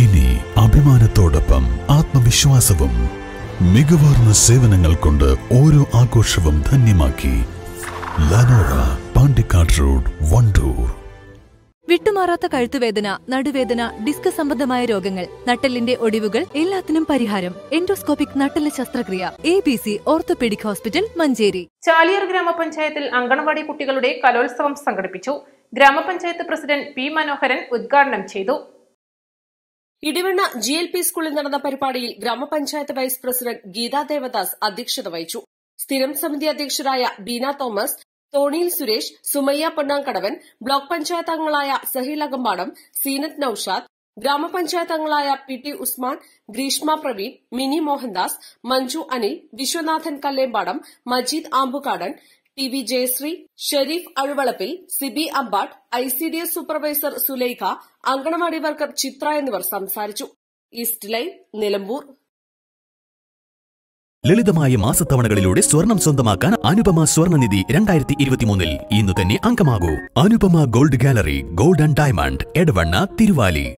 ഇനി അഭിമാനത്തോടൊപ്പം ആത്മവിശ്വാസവും മികവാർന്ന സേവനങ്ങൾ കൊണ്ട് ഓരോ ആഘോഷവും ധന്യമാക്കി ലനോറ പാണ്ടിക്കാട് റോഡ് വണ്ടൂർ. വിട്ടുമാറാത്ത കഴുത്തുവേദന നടുവേദന ഡിസ്ക് സംബന്ധമായ രോഗങ്ങൾ നട്ടലിന്റെ ഒടിവുകൾ എല്ലാത്തിനും പരിഹാരം. എൻഡോസ്കോപ്പിക് നട്ടൽ ശസ്ത്രക്രിയ A B C orthopaedic hospital Manjeri. Chaliyar ഗ്രാമപഞ്ചായത്തിൽ അങ്കണവാടി കുട്ടികളുടെ കലോത്സവം സംഘടിപ്പിച്ചു. ഗ്രാമപഞ്ചായത്ത് പ്രസിഡന്റ് പി മനോഹരൻ ഉദ്ഘാടനം ചെയ്തു. ഇടിവണ്ണ ജി എൽ പി സ്കൂളിൽ നടന്ന പരിപാടിയിൽ ഗ്രാമപഞ്ചായത്ത് വൈസ് പ്രസിഡന്റ് ഗീതാ ദേവദാസ് അധ്യക്ഷത വഹിച്ചു. സ്ഥിരം സമിതി അധ്യക്ഷരായ ബീന തോമസ് തോണിയിൽ സുരേഷ് സുമയ്യ പൊന്നാങ്കടവൻ ബ്ലോക്ക് പഞ്ചായത്ത് അംഗങ്ങളായ സഹീൽ അകമ്പാടം സീനത്ത് നൌഷാദ് ഗ്രാമപഞ്ചായത്ത് അംഗങ്ങളായ P T Usman Greeshma Praveen Mini Mohandas Manju Anil Viswanathan Kallempadam Majeed Ambukadan T V Jayasree Shareef അഴുവളപ്പിൽ Sibi Abbat I C D S supervisor Sulaikha anganwadi worker Chithra എന്നിവർ സംസാരിച്ചു. East line Nilambur. ലളിതമായ മാസത്തവണകളിലൂടെ സ്വർണം സ്വന്തമാക്കാൻ അനുപമ സ്വർണനിധി രണ്ടായിരത്തി ഇരുപത്തിമൂന്നിൽ ഇന്ന് തന്നെ അംഗമാകൂ. Anupama gold gallery gold and diamond Edavanna Thiruvali.